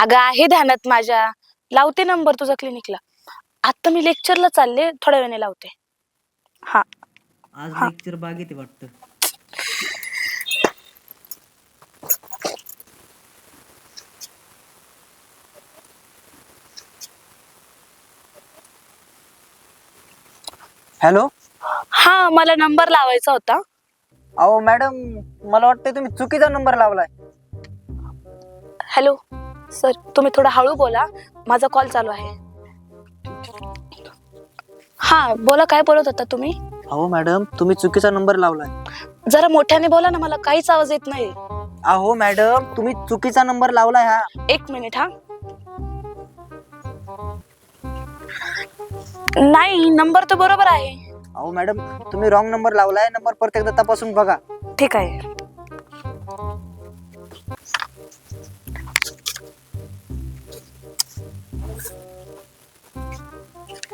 अगं आहे ध्यानात माझ्या. लावते नंबर तुझा क्लिनिकला आता मी लेक्चरला चालले थोड्या वेळाने लावते. हा. आज लेक्चर बागेत वाटतं. हॅलो हा मला नंबर लावायचा होता. अहो मॅडम मला वाटतं तुम्ही चुकीचा नंबर लावलाय. हॅलो सर तुम्ही थोडं हळू बोला. माझा कॉल चालू आहे. हा बोला काय बोलत होता तुम्ही? अहो मॅडम तुम्ही चुकीचा नंबर लावलाय. जरा मोठ्याने बोला ना मला काहीच आवाज येत नाही. अहो मॅडम तुम्ही चुकीचा नंबर लावलाय हा. एक मिनिट हा. नाही नंबर तर बरोबर आहे. अहो मॅडम तुम्ही रॉंग नंबर लावलाय नंबर परत एकदा तपासून बघा. ठीक आहे.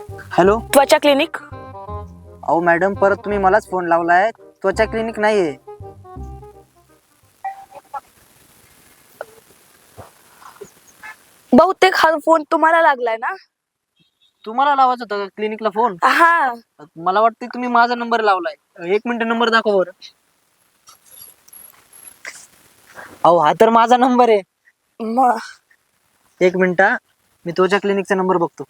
हॅलो? त्वचा क्लिनिक? अहो मॅडम परत तुम्ही मलाच फोन लावलाय. त्वचा क्लिनिक नाहीये. बहुतेक हा फोन तुम्हाला लागलाय ना? तुम्हाला लावायचा होता क्लिनिकला फोन? हा. मला वाटतं तुम्ही माझा नंबर लावलाय. एक मिनिट नंबर दाखव बरं. अहो हा तर माझा नंबर आहे. एक मिनिट हा. मी तुझ्या क्लिनिकचा नंबर बघतो.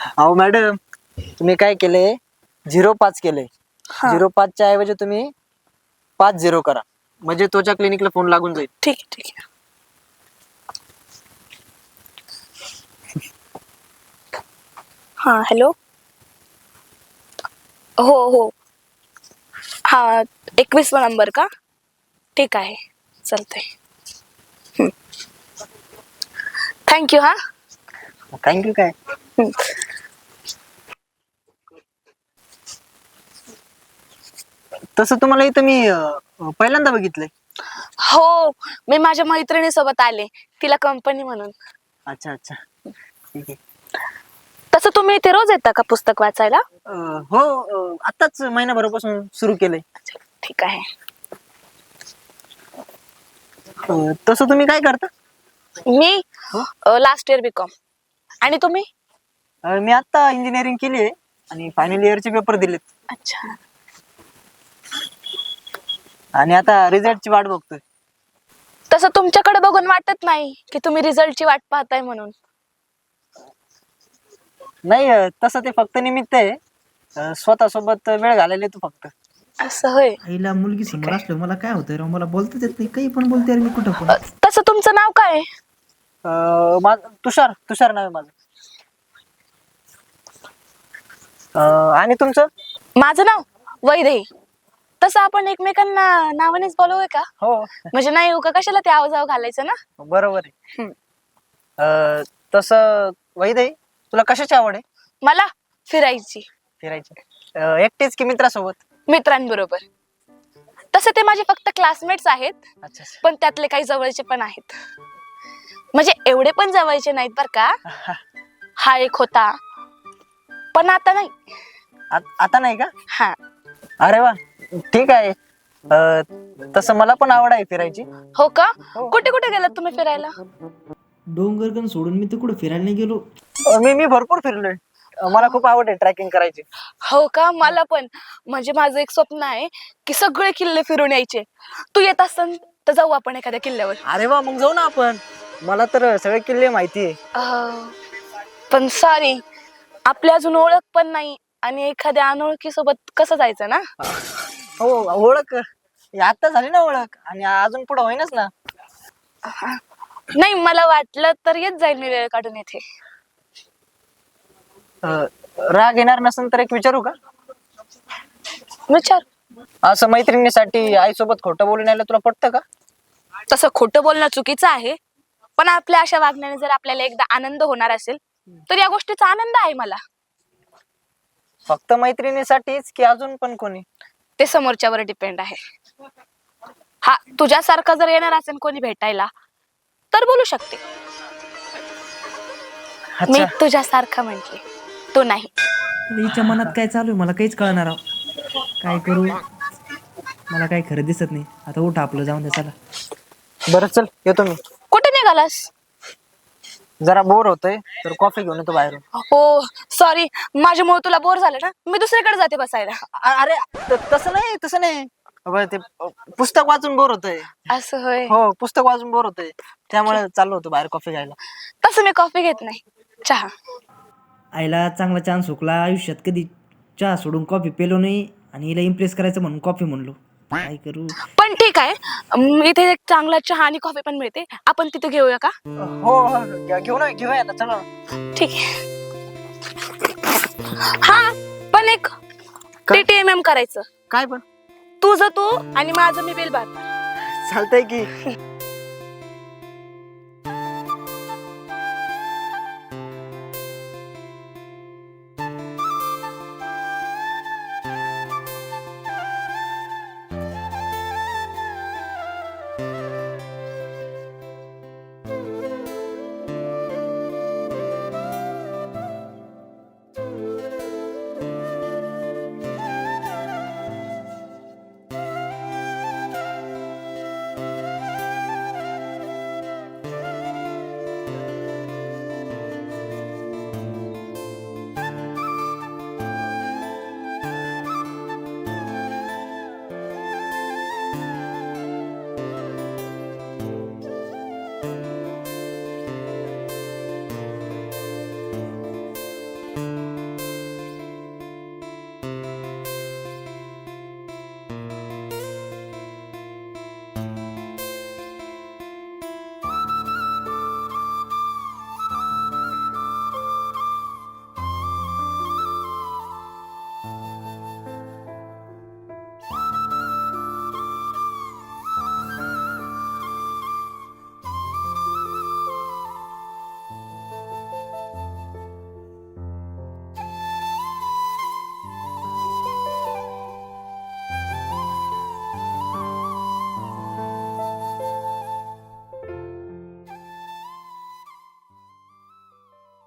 अहो मॅडम तुम्ही काय केलंय झिरो पाच केलंय हा. झिरो पाचच्या ऐवजी तुम्ही पाच झिरो करा. म्हणजे तुझ्या क्लिनिकला फोन लागून जाईल. ठीक आहे ठीक आहे. हा हॅलो? हो हो. हा एकवीसवा नंबर का? ठीक आहे चालतंय. थँक्यू हा. थँक्यू काय. तसं तुम्हाला इथं मी अं, पहिल्यांदा बघितलंय. हो मी माझ्या मैत्रिणीसोबत आले तिला कंपनी म्हणून. अच्छा अच्छा. ठीक आहे. तसं तुम्ही इथे रोज येता का पुस्तक वाचायला? अं, हो अं, आताच महिनाभरापासून सुरू केलंय. ठीक आहे. अं, तसं तुम्ही काय करता? मी. लास्ट इयर बीकॉम आणि तुम्ही? अं, मी आता इंजिनिअरिंग केली आहे आणि फायनल इयरचे पेपर दिलेत. अच्छा. आणि आता रिझल्टची वाट बघतोय. तसं तुमच्याकडे बघून वाटत नाही की तुम्ही रिझल्टची वाट पाहताय म्हणून. नाही अं, तसं ते फक्त निमित्त आहे. अं, स्वतःसोबत वेळ घालायला तू फक्त. असं होय. आईला मुलगी समोर असलं मला काय होतं राव? मला बोलताच येत नाही. काही पण बोलते यार मी कुठं पण. अ, तसं तुमचं नाव काय आहे? अं, मा- तुषार तुषार नाव आहे माझं. अं, आणि तुमचं? माझं नाव वैदेही तसं आपण एकमेकांना नावानेच बोलवूय का? हो. म्हणजे नाही उगा कशाला ते आवाजाव घालायचं ना? बरोबर आहे. हम्म. अं, तसं वैदई तुला कशाची आवड आहे? मला फिरायची. फिरायची. अं, एकटीच की मित्रासोबत? मित्रांबरोबर. तसं ते माझे फक्त क्लासमेट्स आहेत. अच्छा पण त्यातले काही जवळचे पण आहेत. म्हणजे एवढे पण जवळचे नाहीत बर का? हा एक होता. पण आता नाही. आ- आता नाही का? हा. अरे वा. ठीक आहे. अं, तसं मला पण आवड आहे फिरायची. हो का. कुठे कुठे गेलात तुम्ही फिरायला? डोंगरगण सोडून मी तर कुठं फिरायला नाही गेलो. अं, मी मी भरपूर फिरलोय. अं, मला खूप आवड आहे ट्रॅकिंग करायची. हो का? मला पण. म्हणजे माझं एक स्वप्न आहे की सगळे किल्ले फिरून यायचे. तू येत असन तर जाऊ आपण एखाद्या किल्ल्यावर. अरे वा मग जाऊ ना आपण. मला तर सगळे किल्ले माहिती आहे. अं, पण सॉरी आपली अजून ओळख पण नाही आणि एखाद्या अनोळखी सोबत कसं जायचं ना? हो ओळख. आता झाली ना ओळख आणि अजून पुढे होईनच ना. नाही मला वाटलं तर येत जाईल मी वेळ काढून येथे. अं, राग येणार नसेल तर एक विचारू का? विचार. असं मैत्रिणीसाठी आईसोबत खोटं बोलून यायला तुला पटतं का? तसं खोटं बोलणं चुकीचं आहे. पण आपल्या अशा वागण्याने जर आपल्याला एकदा आनंद होणार असेल तर या गोष्टीचा आनंद आहे मला. फक्त मैत्रिणीसाठीच की अजून पण कोणी? ते समोरच्यावर डिपेंड आहे. हा तुझ्यासारखा जर येणार असेल कोणी भेटायला तर बोलू शकते. मी तुझ्यासारखा म्हंटले. तू नाही. हिच्या मनात काय चालू आहे मला काहीच कळणार राव काय करू? मला काही खरं दिसत नाही. आता उठा आपलं जाऊन द्या चला. बरं चल येतो मी. कुठे निघालास? जरा बोर होतोय तर कॉफी घेऊन येतो बाहेरून. हो सॉरी माझ्यामुळे तुला बोर झालं ना? मी दुसरीकडे जाते बसायला. अ- अरे त- तसं नाही तसं नाही. अबे, ते अ, पुस्तक वाचून बोर होतोय. असं होय. हो पुस्तक वाचून बोर होतोय. त्यामुळे चाललो होतो बाहेर कॉफी घ्यायला. तसं मी कॉफी घेत नाही. चहा. आईला चांगला चान्स हुकला. आयुष्यात कधी चहा सोडून कॉफी पेलो नाही आणि हिला इम्प्रेस करायचं म्हणून कॉफी म्हणलो. काय करू? पण ठीक आहे. अं, इथे एक चांगला चहा आणि कॉफी पण मिळते. आपण तिथे घेऊया का? हो हो घे- घेऊ ना घेऊया ना चला. ठीक आहे. हा पण एक टीटीएमएम करायचं. काय पण? तुझं तू आणि माझं मी बिल भर चालतंय की.